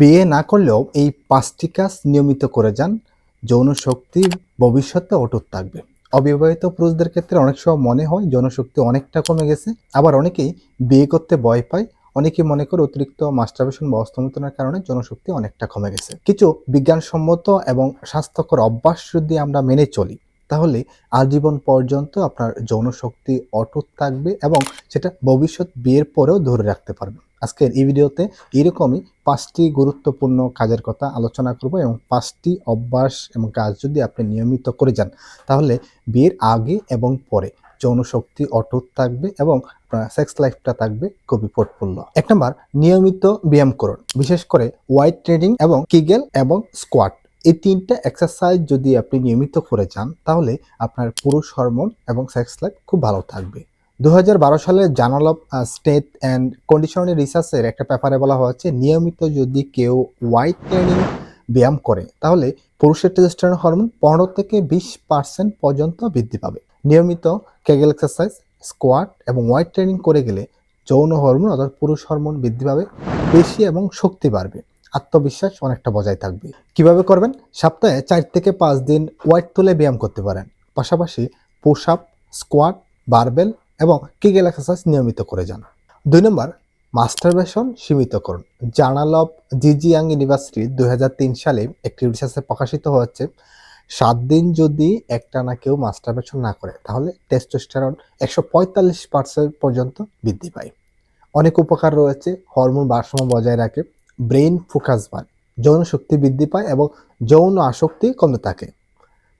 বিয়ে না করলেও এই পাঁচটি কাজ নিয়মিত করে যান, যৌন শক্তি ভবিষ্যতে অটুট থাকবে। অবিবাহিত পুরুষদের ক্ষেত্রে অনেক সময় মনে হয় যৌন শক্তি অনেকটা কমে গেছে, আবার অনেকেই বিয়ে করতে ভয় পায়। অনেকেই মনে করে অতিরিক্ত মাস্টারবেশন বা অস্তমিতনের কারণে জনশক্তি অনেকটা কমে গেছে। কিছু বিজ্ঞানসম্মত এবং স্বাস্থ্যকর অভ্যাস যদি আমরা মেনে চলি, তাহলে আজীবন পর্যন্ত আপনার যৌন শক্তি অটুট থাকবে এবং সেটা ভবিষ্যৎ বিয়ের পরেও ধরে রাখতে পারবে আজকের এই ভিডিওতে এরকমই পাঁচটি গুরুত্বপূর্ণ কাজের কথা আলোচনা করব এবং পাঁচটি অভ্যাস এবং কাজ যদি আপনি নিয়মিত করে যান, তাহলে বিয়ের আগে এবং পরে যৌন শক্তি অটুট থাকবে এবং আপনার সেক্স লাইফটা থাকবে খুবই পোটফুল্ল এক নম্বর, নিয়মিত ব্যায়াম করুন, বিশেষ করে ওয়াইট ট্রেনিং এবং কিগেল এবং স্কোয়াট। এই তিনটা এক্সারসাইজ যদি আপনি নিয়মিত করে যান, তাহলে আপনার পুরুষ হরমোন এবং সেক্স লাইফ খুব ভালো থাকবে। দু হাজার বারো সালে journal of state and conditionary রিসার্চের একটা পেপারে বলা হয়েছে, নিয়মিত যদি কেউ ওয়াইট ট্রেনিং ব্যায়াম করে, তাহলে পুরুষের টেস্টোস্টেরন হরমোন পনেরো থেকে বিশ পার্সেন্ট পর্যন্ত বৃদ্ধি পাবে। নিয়মিত কেগেল এক্সারসাইজ স্কোয়াট এবং ওয়াইট ট্রেনিং করে গেলে যৌন হরমোন অর্থাৎ পুরুষ হরমোন বৃদ্ধি পাবে বেশি এবং শক্তি বাড়বে। আত্মবিশ্বাস অনেকটা বজায় থাকবে। কীভাবে করবেন? সপ্তাহে চার থেকে পাঁচ দিন ওয়াইট তুলে ব্যায়াম করতে পারেন। পাশাপাশি পুশ আপ স্কোয়াট বারবেল এবং কিগেল এক্সারসাইজ নিয়মিত করে যান। দুই নম্বর মাস্টারবেশন সীমিত করুন। জার্নাল অফ জিজিয়াং ইউনিভার্সিটি দু হাজার তিন সালে একটি রিসার্চে প্রকাশিত হয়েছে, সাত দিন যদি একটানা কেউ মাস্টারবেশন না করে, তাহলে টেস্টোস্টেরন একশো পঁয়তাল্লিশ পার্সেন্ট পর্যন্ত বৃদ্ধি পায়। অনেক উপকার রয়েছে, হরমোন ভারসাম্য বজায় রাখে, ব্রেইন ফোকাস বাড়ে, যৌন শক্তি বৃদ্ধি পায় এবং যৌন আসক্তি কমে থাকে।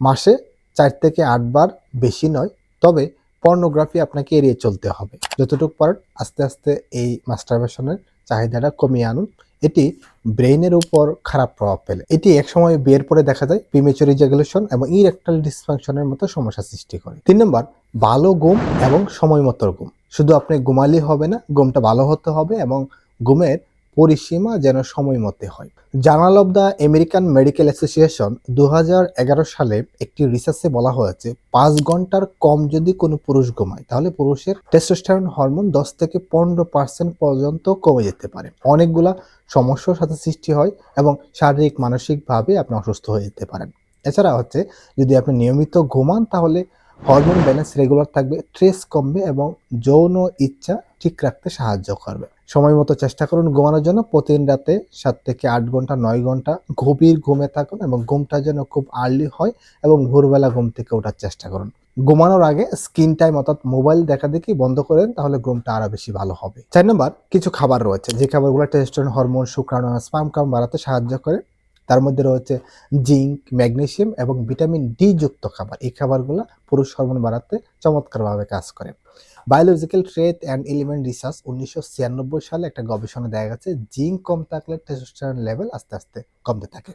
মাসে চার থেকে আটবার বেশি নয়, তবে পর্নোগ্রাফি আপনাকে এড়িয়ে চলতে হবে। যতটুকু পারেন আস্তে আস্তে এই মাস্টারবেশনের চাহিদাটা কমিয়ে আনুন। এটি ব্রেইনের উপর খারাপ প্রভাব ফেলে। এটি একসময় বিয়ের পরে দেখা যায় প্রিমেচুর ইজাগুলেশন এবং ইরেকটাল ডিসফাংশনের মতো সমস্যা সৃষ্টি করে। তিন নম্বর, ভালো ঘুম এবং সময় মতো ঘুম। শুধু আপনি ঘুমালেই হবে না, ঘুমটা ভালো হতে হবে এবং ঘুমের পরিসীমা যেন সময় মতে হয়। Journal of the American medical association দু হাজার এগারো সালে একটি রিসার্চে বলা হয়েছে, পাঁচ ঘণ্টার কম যদি কোনো পুরুষ ঘুমায়, তাহলে পুরুষের টেস্টোস্টেরন হরমোন দশ থেকে পনেরো পার্সেন্ট পর্যন্ত কমে যেতে পারে। অনেকগুলা সমস্যার সাথে সৃষ্টি হয় এবং শারীরিক, মানসিকভাবে আপনি অসুস্থ হয়ে যেতে পারেন। এছাড়া হচ্ছে, যদি আপনি নিয়মিত ঘুমান, তাহলে হরমোন ব্যালেন্স রেগুলার থাকবে স্ট্রেস কমবে এবং যৌন ইচ্ছা ঠিক রাখতে সাহায্য করবে। সময় মতো চেষ্টা করুন ঘুমানোর জন্য। প্রতিদিন রাতে সাত থেকে আট ঘণ্টা, নয় ঘণ্টা গভীর ঘুমে থাকুন এবং ঘুমটা যেন খুব আর্লি হয় এবং ভোরবেলা ঘুম থেকে ওঠার চেষ্টা করুন। ঘুমানোর আগে স্ক্রিন টাইম অর্থাৎ মোবাইল দেখা দেখি বন্ধ করেন তাহলে ঘুমটা আরও বেশি ভালো হবে। চার নম্বর, কিছু খাবার রয়েছে, যে খাবারগুলো টেস্টোস্টেরন হরমোন শুক্রাণু স্পাম কাম বাড়াতে সাহায্য করে। তার মধ্যে রয়েছে জিঙ্ক ম্যাগনেশিয়াম এবং ভিটামিন ডি যুক্ত খাবার। এই খাবারগুলো পুরুষ হরমোন বাড়াতে চমৎকারভাবে কাজ করে। Biological trade and element research উনিশশো ছিয়ানব্বই সালে একটা গবেষণা দেখা গেছে জিঙ্ক কম থাকলে টেস্টোস্টেরন লেভেল আস্তে আস্তে কমতে থাকে।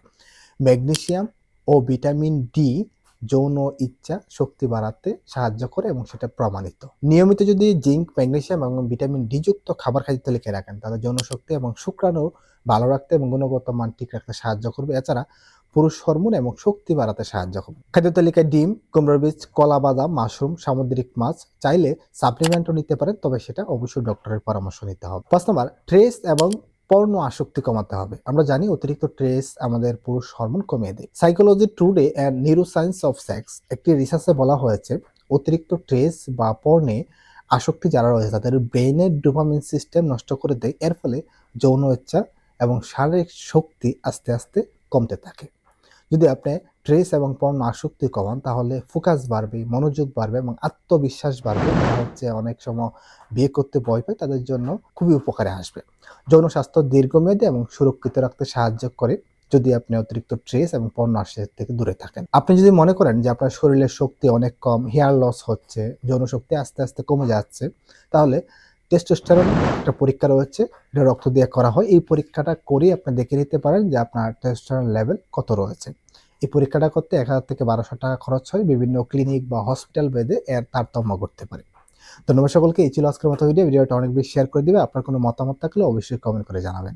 ম্যাগনেশিয়াম ও ভিটামিন ডি যৌন ইচ্ছা শক্তি বাড়াতে সাহায্য করে এবং সেটা প্রমাণিত। নিয়মিত যদি জিঙ্ক ম্যাগনেশিয়াম এবং ভিটামিন ডি যুক্ত খাবার খাদ্য তালিকায় রাখেন, তাহলে যৌন শক্তি এবং শুক্রাণু ভালো রাখতে এবং গুণগত মান ঠিক রাখতে সাহায্য করবে। এছাড়া পুরুষ হরমোন এবং শক্তি বাড়াতে সাহায্য করবে। খাদ্য তালিকায় ডিম, কুমড়োর বীজ, কলা, বাদাম, মাশরুম, সামুদ্রিক মাছ চাইলে সাপ্লিমেন্টও নিতে পারেন, তবে সেটা অবশ্যই ডক্টরের পরামর্শ নিতে হবে। পাঁচ নম্বর ট্রেস এবং পর্ণ আসক্তি কমাতে হবে। আমরা জানি অতিরিক্ত ট্রেস আমাদের পুরুষ হরমোন কমিয়ে দেয়। Psychology today and neuroscience of sex একটি রিসার্চে বলা হয়েছে, অতিরিক্ত ট্রেস বা পর্নে আসক্তি যারা রয়েছে, তাদের ব্রেইনের ডোপামিন সিস্টেম নষ্ট করে দেয়। এর ফলে যৌন ইচ্ছা এবং শারীরিক শক্তি আস্তে আস্তে কমতে থাকে। যদি আপনি ট্রেস এবং পর্ণ আসক্তি কমান, তাহলে ফোকাস বাড়বে, মনোযোগ বাড়বে এবং আত্মবিশ্বাস বাড়বে। যারা হচ্ছে অনেক সময় বিয়ে করতে ভয় পায়, তাদের জন্য খুবই উপকারে আসবে। যৌন স্বাস্থ্য দীর্ঘমেয়াদী এবং সুরক্ষিত রাখতে সাহায্য করে যদি আপনি অতিরিক্ত ট্রেস এবং পর্ণ আসক্তি থেকে দূরে থাকেন। আপনি যদি মনে করেন যে আপনার শরীরের শক্তি অনেক কম হেয়ার লস হচ্ছে, যৌন শক্তি আস্তে আস্তে কমে যাচ্ছে, তাহলে টেস্টোস্টেরন একটা পরীক্ষা রয়েছে, এটা রক্ত দিয়ে করা হয়। এই পরীক্ষাটা করে আপনি দেখে নিতে পারেন যে আপনার টেস্টোস্টেরন লেভেল কত রয়েছে। এই পরীক্ষাটা করতে এক হাজার থেকে বারোশো টাকা খরচ হয়। বিভিন্ন ক্লিনিক বা হসপিটাল বেদে এর তারতম্য করতে পারে। ধন্যবাদ সকলকে। এই ছিল আজকের মতো ভিডিও ভিডিওটা অনেক বেশি শেয়ার করে দেবে। আপনার কোনো মতামত থাকলে অবশ্যই কমেন্ট করে জানাবেন।